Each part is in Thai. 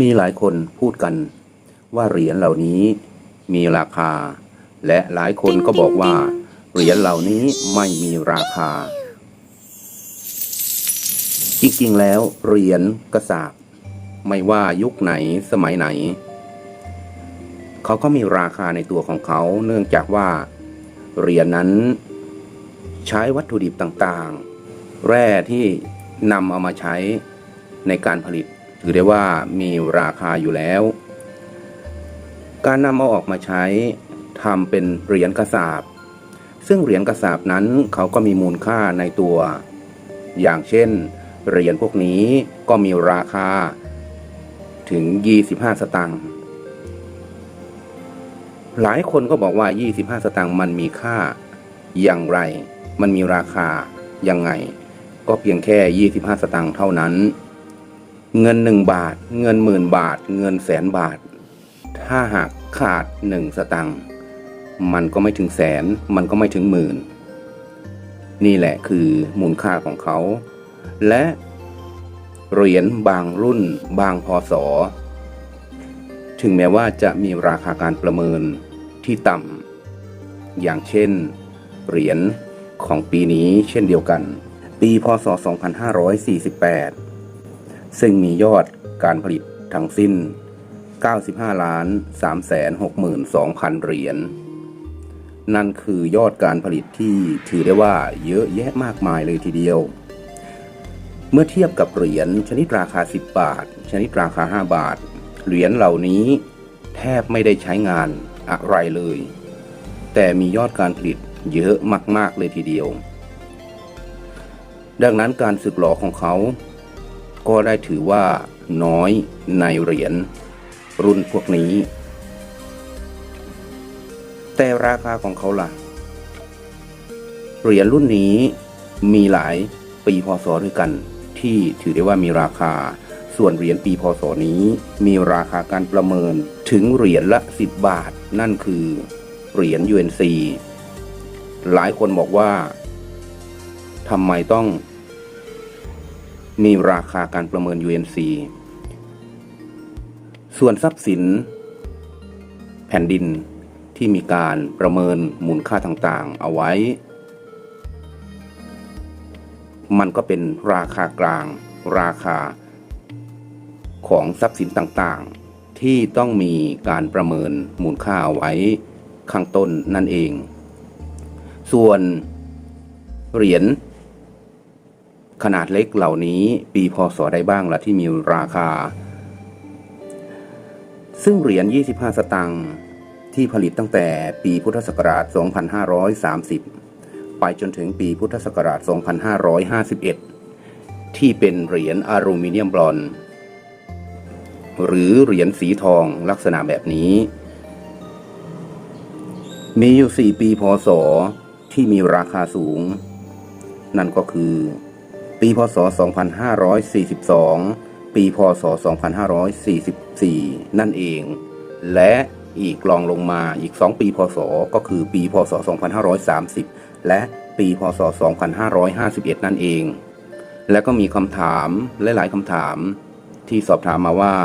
มีหลายคนพูดกันว่าเหรียญเหล่านี้มีราคา และหลายคนก็บอกว่า เหรียญเหล่านี้ไม่มีราคา จริงๆแล้วเหรียญกระสาบไม่ว่ายุคไหนสมัยไหน เขาก็มีราคาในตัวของเขาเนื่องจากว่า เหรียญนั้น ใช้วัตถุดิบต่างๆ แร่ที่นำเอามาใช้ในการผลิต ถือได้ว่ามีราคาอยู่แล้ว การนำเอาออกมาใช้ทำเป็นเหรียญกระสาบ ซึ่งเหรียญกระสาบนั้นเขาก็มีมูลค่าในตัว อย่างเช่น เหรียญพวกนี้ก็มีราคาถึง 25 สตางค์หลายคนก็บอกว่า 25 สตางค์มันมีค่าอย่างไร มันมีราคายังไง ก็เพียงแค่ 25 สตางค์เท่านั้น เงิน1บาท เงินหมื่นบาท เงินแสนบาท ถ้าหากขาด1สตางค์มันก็ไม่ถึงแสน มันก็ไม่ถึงหมื่น นี่แหละคือมูลค่าของเขา และเหรียญบางรุ่น บางพศถึงแม้ว่าจะมีราคาการประเมินที่ต่ำอย่างเช่น เหรียญของปีนี้เช่นเดียวกัน ปีพศ 2548 ซึ่งมียอดการผลิตทั้งสิ้น 95ล้าน3 6 2 0 0 0 เหรียญ นั่นคือยอดการผลิตที่ถือได้ว่าเยอะแยะมากมายเลยทีเดียว เมื่อเทียบกับเหรียญชนิดราคา 10 บาท ชนิดราคา 5 บาท เหรียญเหล่านี้แทบไม่ได้ใช้งานอะไรเลย แต่มียอดการผลิตเยอะมาก ๆ เลยทีเดียว ดังนั้นการสึกหลอของเขา ก็ได้ถือว่าน้อยในเหรียญรุ่นพวกนี้ แต่ราคาของเขาล่ะ เหรียญรุ่นนี้มีหลายปีพศด้วยกัน ที่ถือได้ว่ามีราคา ส่วนเหรียญปีพศนี้ มีราคาการประเมินถึงเหรียญละ 10 บาท นั่นคือเหรียญ UNC หลายคนบอกว่าทำไมต้อง มีราคาการประเมิน UNC ส่วนทรัพย์สิน แผ่นดินที่มีการประเมินมูลค่าต่างๆ เอาไว้ มันก็เป็นราคากลาง ราคาของทรัพย์สินต่างๆ ที่ต้องมีการประเมินมูลค่าเอาไว้ข้างต้นนั่นเอง ส่วนเหรียญ ขนาดเล็กเหล่านี้ปีพศได้บ้างละที่มีราคา ซึ่งเหรียญ 25 สตางค์ที่ผลิตตั้งแต่ปีพุทธศักราช 2530 ไปจนถึงปีพุทธศักราช 2551 ที่เป็นเหรียญอลูมิเนียมบลอนหรือเหรียญสีทองลักษณะแบบนี้ มีอยู่ 4 ปีพศที่มีราคาสูง นั่นก็คือ ปีพศ 2542 ปีพศ 2544 นั่นเอง และอีกรองลงมาอีก 2 ปีพศ ก็คือปีพศ 2530 และปีพศ 2551 นั่นเอง และก็มีคำถามหลาย ๆคำถามที่สอบถามมาว่า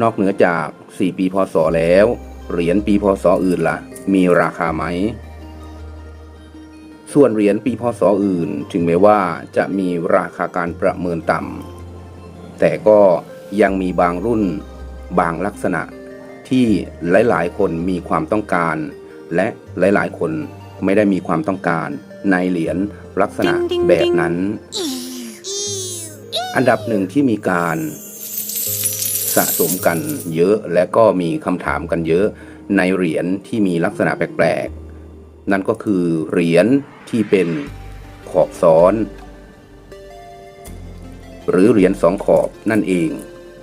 นอกเหนือจาก 4 ปีพศแล้ว เหรียญปีพศอื่นละ่ะ มีราคาไหม ส่วนเหรียญปีพศอื่น ถึงแม้ว่าจะมีราคาการประเมินต่ำแต่ก็ยังมีบางรุ่น บางลักษณะที่หลายๆ คนมีความต้องการ และหลายๆ คนไม่ได้มีความต้องการ ในเหรียญลักษณะแบบนั้น อันดับหนึ่งที่มีการสะสมกันเยอะและก็มีคำถามกันเยอะในเหรียญที่มีลักษณะแปลกๆ นั่นก็คือเหรียญ ที่เป็นขอบซ้อน หรือเหรียญสองขอบนั่นเอง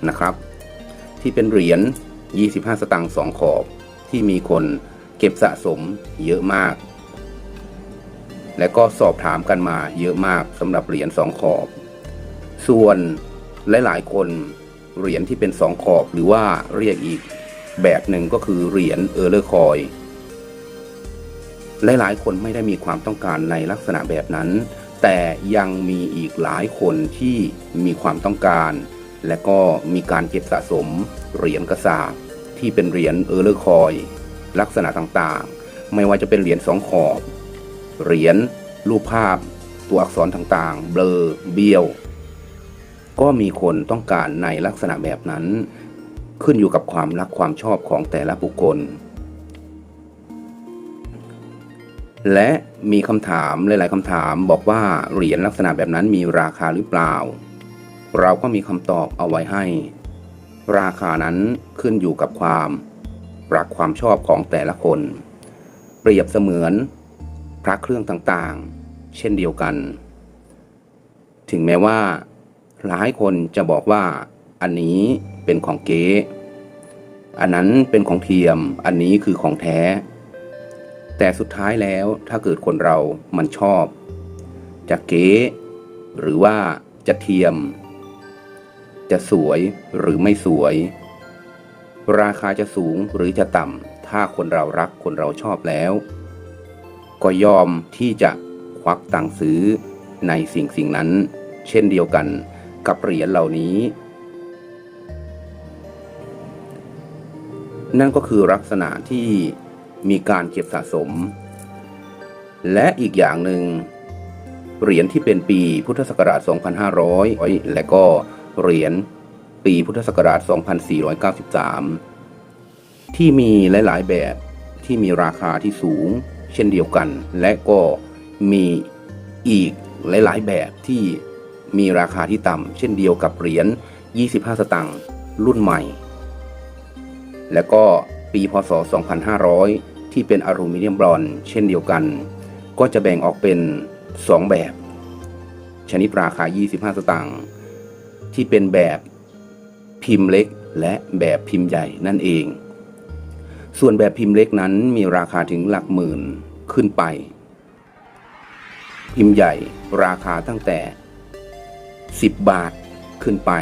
นะครับ ที่เป็นเหรียญ 25 สตางค์สองขอบที่มีคนเก็บสะสมเยอะมาก และก็สอบถามกันมาเยอะมากสำหรับเหรียญสองขอบ ส่วนหลายๆคนเหรียญที่เป็นสองขอบหรือว่าเรียกอีกแบบหนึ่งก็คือเหรียญเออร์เลอร์คอย หลายๆ คนไม่ได้มีความต้องการในลักษณะแบบนั้น แต่ยังมีอีกหลายคนที่มีความต้องการ และก็มีการเก็บสะสมเหรียญกระสาบที่เป็นเหรียญเออร์เลอร์คอย ลักษณะต่างๆ ไม่ว่าจะเป็นเหรียญสองขอบ เหรียญรูปภาพ ตัวอักษรต่างๆ เบลอเบี้ยว ก็มีคนต้องการในลักษณะแบบนั้น ขึ้นอยู่กับความรักความชอบของแต่ละบุคคล และมีคำถามหลาย ๆคำถามบอกว่าเหรียญลักษณะแบบนั้นมีราคาหรือเปล่า เราก็มีคำตอบเอาไว้ให้ ราคานั้นขึ้นอยู่กับความรักความชอบของแต่ละคน เปรียบเสมือนพระเครื่องต่างๆ เช่นเดียวกัน ถึงแม้ว่า หลายคนจะบอกว่าอันนี้เป็นของเก๊ อันนั้นเป็นของเทียม อันนี้คือของแท้ แต่สุดท้ายแล้วถ้าเกิดคนเรามันชอบ จะเก๊หรือว่าจะเทียม จะสวยหรือไม่สวย ราคาจะสูงหรือจะต่ำถ้าคนเรารักคนเราชอบแล้ว ก็ยอมที่จะควักตังค์ซื้อในสิ่งสิ่งนั้น เช่นเดียวกันกับเหรียญเหล่านี้ นั่นก็คือลักษณะที่ มีการเก็บสะสม และอีกอย่างหนึ่งเหรียญที่เป็นปีพุทธศักราช 2500 และก็เหรียญปีพุทธศักราช 2493 ที่มีหลาย ๆ แบบที่มีราคาที่สูง เช่นเดียวกัน และก็มีอีกหลาย ๆ แบบที่มีราคาที่ต่ำเช่นเดียวกับเหรียญ 25 สตางค์รุ่นใหม่ และก็ปีพศ 2500 ที่เป็นอลูมิเนียมบรอนเช่นเดียวกัน ก็จะแบ่งออกเป็น 2 แบบ ชนิดราคา 25 สตางค์ที่เป็นแบบพิมพ์เล็กและแบบพิมพ์ใหญ่นั่นเอง ส่วนแบบพิมพ์เล็กนั้นมีราคาถึงหลักหมื่นขึ้นไป พิมพ์ใหญ่ราคาตั้งแต่ 10 บาทขึ้นไป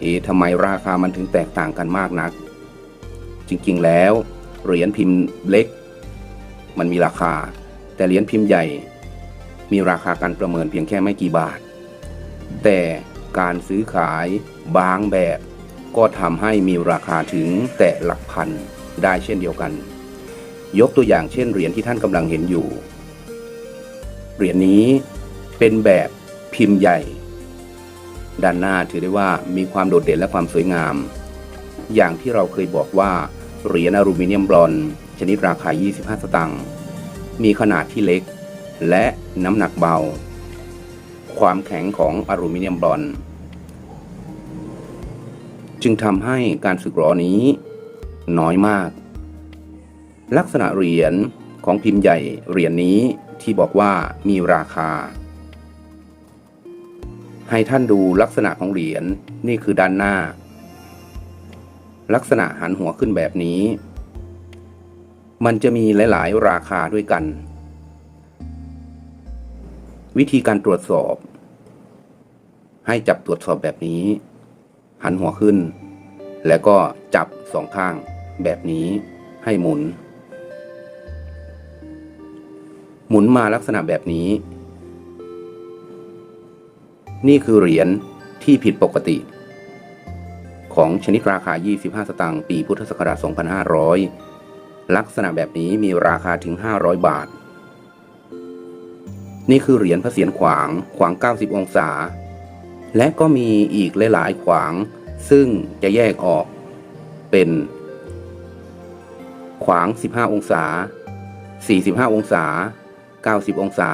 เอ๊ะทำไมราคามันถึงแตกต่างกันมากนัก จริงๆแล้ว เหรียญพิมพ์เล็ก มันมีราคา แต่เหรียญพิมพ์ใหญ่ มีราคาการประเมินเพียงแค่ไม่กี่บาท แต่การซื้อขายบางแบบ ก็ทำให้มีราคาถึงแต่หลักพันได้เช่นเดียวกัน ยกตัวอย่างเช่นเหรียญที่ท่านกำลังเห็นอยู่ เหรียญนี้เป็นแบบพิมพ์ใหญ่ ด้านหน้าถือได้ว่ามีความโดดเด่นและความสวยงาม อย่างที่เราเคยบอกว่า เหรียญอลูมิเนียมบรอนซ์ชนิดราคา 25 สตางค์ มีขนาดที่เล็ก และน้ำหนักเบา ความแข็งของอลูมิเนียมบรอนซ์จึงทำให้การสึกหรอนี้น้อยมาก ลักษณะเหรียญของพิมพ์ใหญ่เหรียญนี้ที่บอกว่ามีราคา ให้ท่านดูลักษณะของเหรียญนี่คือด้านหน้า ลักษณะหันหัวขึ้นแบบนี้ มันจะมีหลาย ๆ ราคาด้วยกัน วิธีการตรวจสอบ ให้จับตรวจสอบแบบนี้ หันหัวขึ้น แล้วก็จับสองข้างแบบนี้ให้หมุน หมุนมาลักษณะแบบนี้ นี่คือเหรียญที่ผิดปกติ ของชนิดราคา 25 สตางค์ ปีพุทธศักราช 2500 ลักษณะแบบนี้มีราคาถึง 500 บาท นี่คือเหรียญพระเศียรขวาง ขวาง 90 องศา และก็มีอีกหลาย ๆ ขวาง ซึ่งจะแยกออกเป็น ขวาง 15 องศา 45 องศา 90 องศา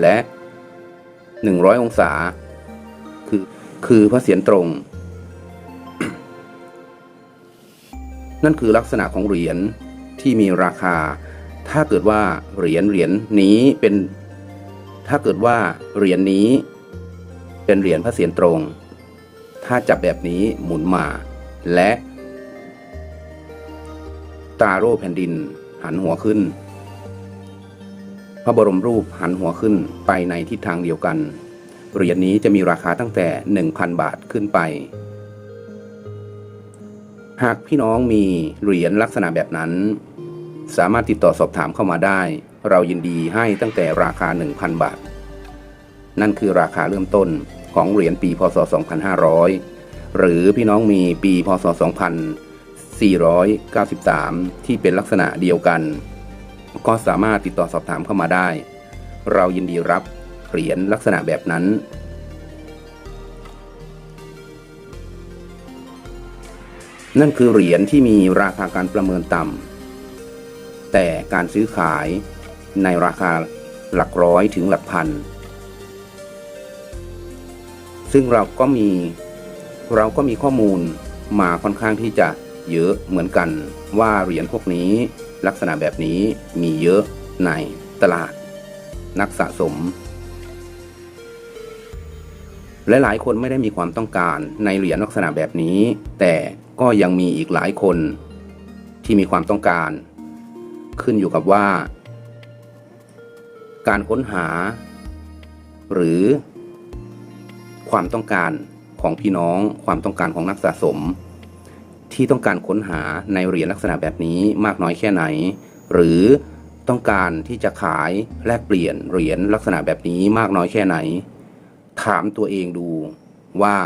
และ 100 องศา คือ คือพระเศียรตรง นั่นคือลักษณะของเหรียญที่มีราคา ถ้าเกิดว่าเหรียญเหรียญนี้เป็น ถ้าเกิดว่าเหรียญนี้ เป็นเหรียญพระเศียรตรง ถ้าจับแบบนี้หมุนมา และตราโร่แผ่นดินหันหัวขึ้น พระบรมรูปหันหัวขึ้นไปในทิศทางเดียวกัน เหรียญนี้จะมีราคาตั้งแต่ 1,000 บาทขึ้นไป หากพี่น้องมีเหรียญลักษณะแบบนั้น สามารถติดต่อสอบถามเข้ามาได้ เรายินดีให้ตั้งแต่ราคา 1,000 บาท นั่นคือราคาเริ่มต้นของเหรียญปีพศ 2500 หรือพี่น้องมีปีพศ 2493 ที่เป็นลักษณะเดียวกัน ก็สามารถติดต่อสอบถามเข้ามาได้ เรายินดีรับเหรียญลักษณะแบบนั้น นั่นคือเหรียญที่มีราคาการประเมินต่ำแต่การซื้อขายในราคาหลักร้อยถึงหลักพัน ซึ่งเราก็มีเราก็มีข้อมูลมาค่อนข้างที่จะเยอะเหมือนกันว่าเหรียญพวกนี้ลักษณะแบบนี้มีเยอะในตลาด นักสะสม และหลายคนไม่ได้มีความต้องการในเหรียญลักษณะแบบนี้ แต่ ก็ยังมีอีกหลายคนที่มีความต้องการ ขึ้นอยู่กับว่า การค้นหา หรือ ความต้องการของพี่น้องความต้องการของนักสะสม ที่ต้องการค้นหาในเหรียญลักษณะแบบนี้มากน้อยแค่ไหน หรือต้องการที่จะขายแลกเปลี่ยนเหรียญลักษณะแบบนี้มากน้อยแค่ไหน ถามตัวเองดูว่า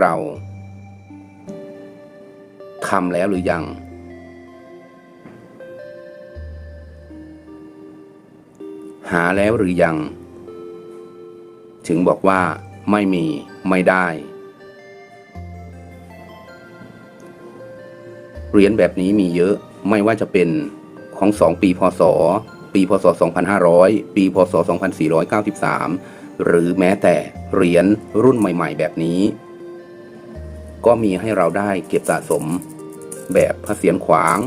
เรา ทำแล้วหรือยัง หาแล้วหรือยัง ถึงบอกว่าไม่มีไม่ได้ เหรียญแบบนี้มีเยอะไม่ว่าจะเป็นของสองปีพศ ปีพศ 2500 ปีพศ 2493 หรือแม้แต่เหรียญรุ่นใหม่ ๆ แบบนี้ ก็มีให้เราได้เก็บสะสม แบบพระเศียรขวาง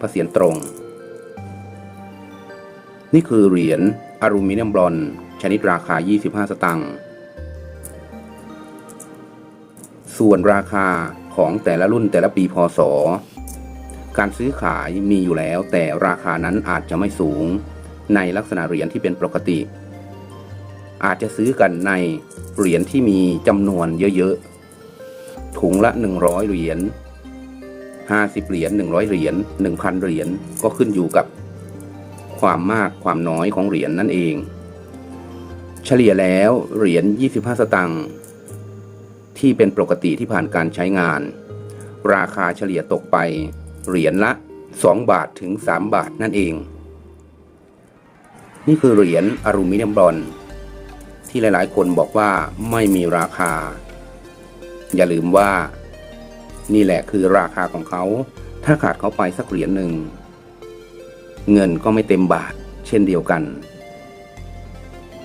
พระเศียรตรง นี่คือเหรียญอลูมิเนียมบรอนชนิดราคา 25 สตางค์ ส่วนราคาของแต่ละรุ่นแต่ละปีพศ การซื้อขายมีอยู่แล้วแต่ราคานั้นอาจจะไม่สูงในลักษณะเหรียญที่เป็นปกติ อาจจะซื้อกันในเหรียญที่มีจำนวนเยอะๆ ถุงละ 100 เหรียญ 50 เหรียญ100 เหรียญ1,000 เหรียญก็ขึ้นอยู่กับความมากความน้อยของเหรียญนั่นเอง เฉลี่ยแล้วเหรียญ 25 สตางค์ที่เป็นปกติที่ผ่านการใช้งาน ราคาเฉลี่ยตกไปเหรียญละ 2 บาทถึง 3 บาทนั่นเอง นี่คือเหรียญอลูมิเนียมบรอนที่หลายๆ คนบอกว่าไม่มีราคา อย่าลืมว่า นี่แหละคือราคาของเขา ถ้าขาดเขาไปสักเหรียญหนึ่ง เงินก็ไม่เต็มบาท เช่นเดียวกัน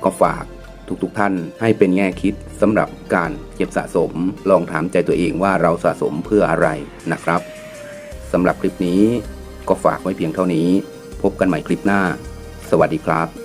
ก็ฝากทุกๆทท่านให้เป็นแง่คิดสำหรับการเก็บสะสม ลองถามใจตัวเองว่าเราสะสมเพื่ออะไรนะครับสำหรับคลิปนี้ก็ฝากไว้เพียงเท่านี้ พบกันใหม่คลิปหน้า สวัสดีครับ